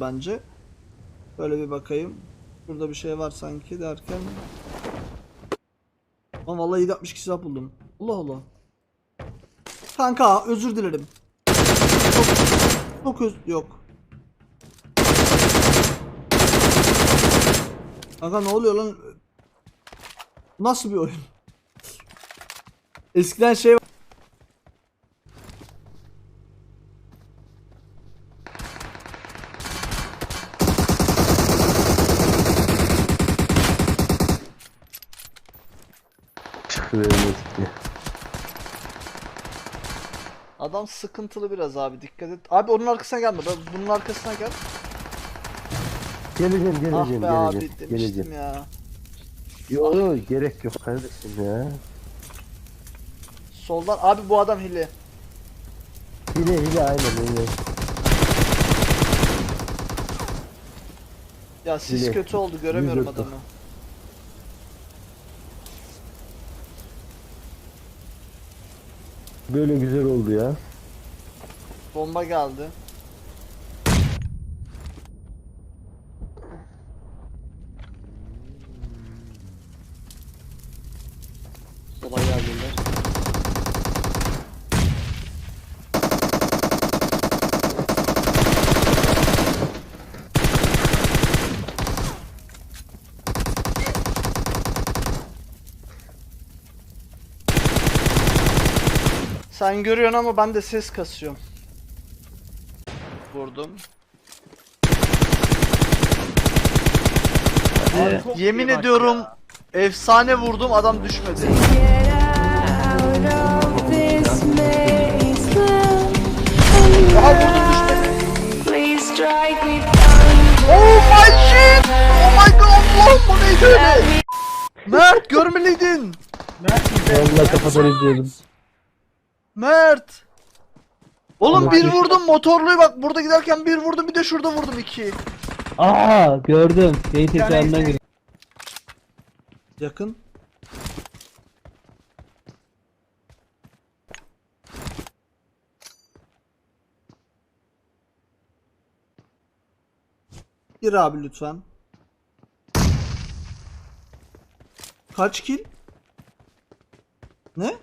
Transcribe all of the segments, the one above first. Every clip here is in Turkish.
bence. Böyle bir bakayım. Burada bir şey var sanki derken. Ama vallahi 762 silah buldum. Allah Allah. Kanka özür dilerim. Çok, çok öz yok. Kanka ne oluyor lan? Nasıl bir oyun? Eskiden şey Benim eski. Adam sıkıntılı biraz abi dikkat et. Abi onun arkasına gelme. Ben bunun arkasına gel. Geleceğim Ah geleceğim be abi geleceğim. demiştim Geleceğim. ya. Yok yok gerek yok kardeşim ya. Soldan abi bu adam hile. Hile hile aynen öyle. Ya sis Hile. kötü oldu göremiyorum yoktu. adamı. Böyle güzel oldu ya. Bomba geldi. Sen görüyorsun ama ben de ses kasıyorum. Vurdum. Hadi. Yemin ediyorum efsane vurdum adam düşmedi. Get out of this maze now. Aha vurdum düşmedi. Please strike me down. Oh my shit! Oh my god Allah'ım bu neydi öyle? Mert görmeliydin. Vallahi kafadan izledim. Mert. Oğlum Allah bir vurdum motorluyu bak burada giderken bir vurdum bir de şurada vurdum iki. Aa gördüm. Beyin tekrarından. Yakın. Gir abi lütfen. Kaç kill? Ne?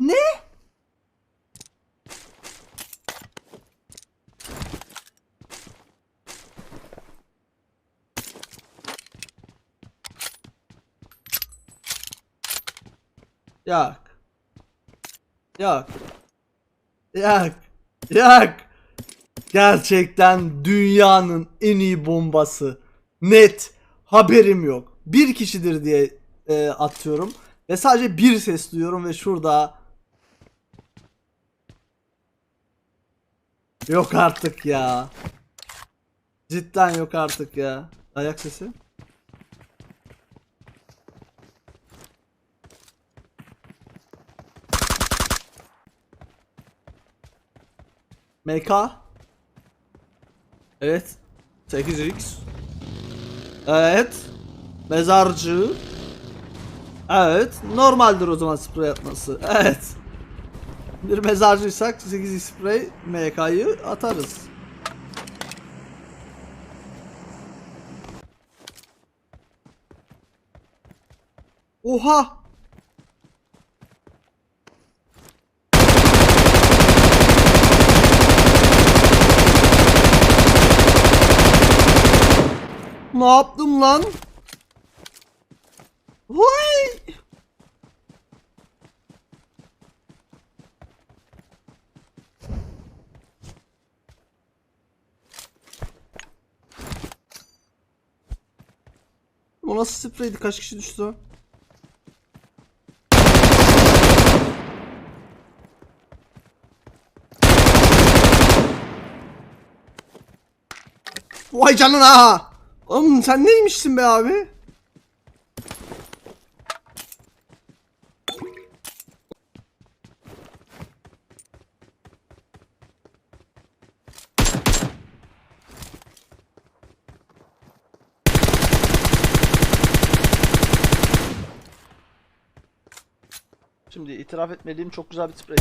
Ne? Yak. Yak. Yak. Yak. Gerçekten dünyanın en iyi bombası. Net. Haberim yok. Bir kişidir diye e, atıyorum. Ve sadece bir ses duyuyorum ve şurada. Yok artık ya. Cidden yok artık ya. Ayak sesi. MK. Evet. 8x. Evet. Mezarcı. Evet. Normaldir o zaman sprey atması. Evet. Bir mezarcıysak 8x sprey MK'yı atarız. Oha! Ne yaptım lan? Vay! Nasıl spreydi? Kaç kişi düştü? Vay canına! Oğlum sen neymişsin be abi? Şimdi itiraf etmediğim çok güzel bir sprey.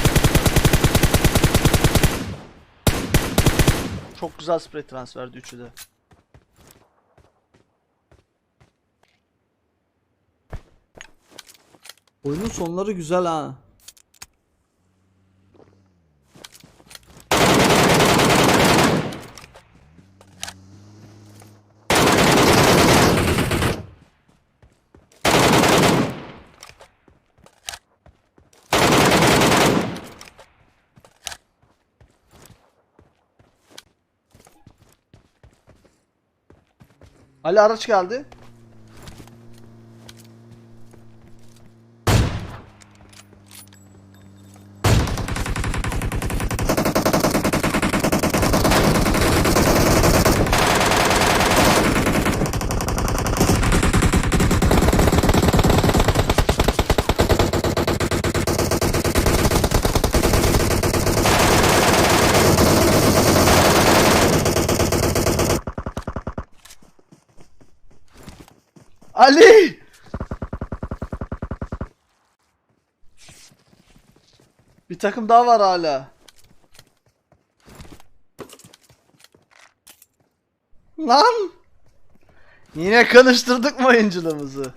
Çok güzel spray transferdi üçü de. Oyunun sonları güzel ha. Ali araç geldi. Ali! Bir takım daha var hala. Lan! Yine konuşturduk mu oyunculuğumuzu?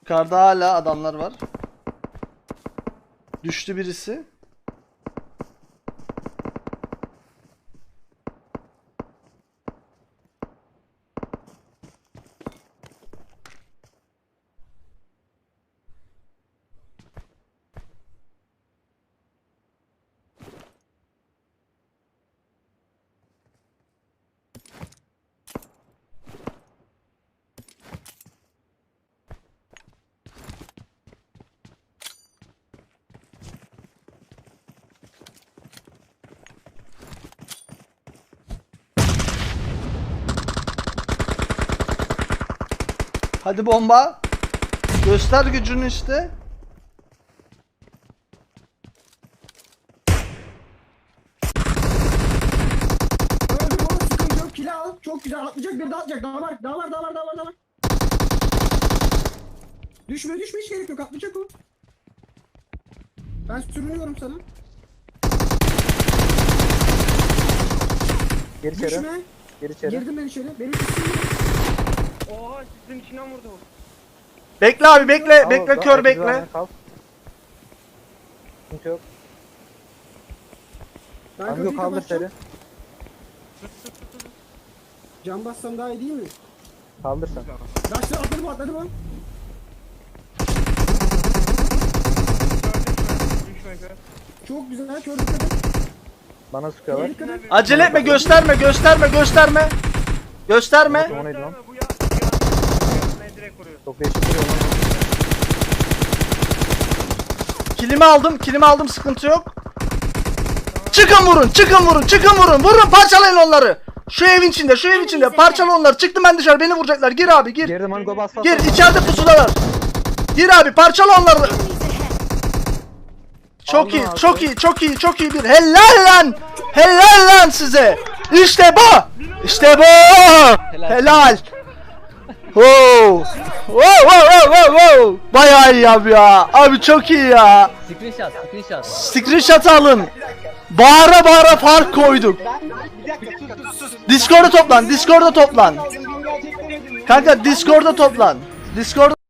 Yukarıda hala adamlar var. Düştü birisi. Hadi bomba. Göster gücünü işte. Öldüm oğlum sıkıntı yok. Kili al. Çok güzel atlayacak bir daha atlayacak. Daha var. Daha var daha var daha var daha var. Düşme düşme hiç gerek yok atlayacak o. Ben sürünüyorum sana. Gir içeri. Düşme. Gir içeri. Girdim ben içeri. Benim üstüm Oha sizin içinden vurdu. Bekle abi bekle. Bekle kör bekle. Kal. Sıkıntı yok. Ben Amigo kapıyı kaldır kapatacağım. seni. Cam bassam daha iyi değil mi? Kaldır sen. Başla atladı bu atladı bu. Düşme kör. Çok güzel kör dikkat et. Bana sıkıyorlar. Dikkat et. Acele etme gösterme gösterme gösterme. Gösterme. O neydi lan? Bu. Direkt vuruyor. Çok değişik duruyor lan. Kilimi aldım kilimi aldım sıkıntı yok. Çıkın vurun çıkın vurun çıkın vurun vurun parçalayın onları. Şu evin içinde şu evin içinde parçala onları çıktım ben dışarı beni vuracaklar gir abi gir. Girdim Amigo bas bas. Gir içeride pusudalar. Gir abi parçala onları. Çok iyi çok iyi çok iyi çok iyi bir helal lan. Helal lan size. İşte bu. İşte bu. Helal. Wow. Wow wow wow wow wow. Bayağı iyi abi ya. Abi çok iyi ya. Screenshot, screenshot. Screenshot alın. Bağıra bağıra fark koyduk. Discord'a toplan, Discord'a toplan. Kanka Discord'a toplan. Discord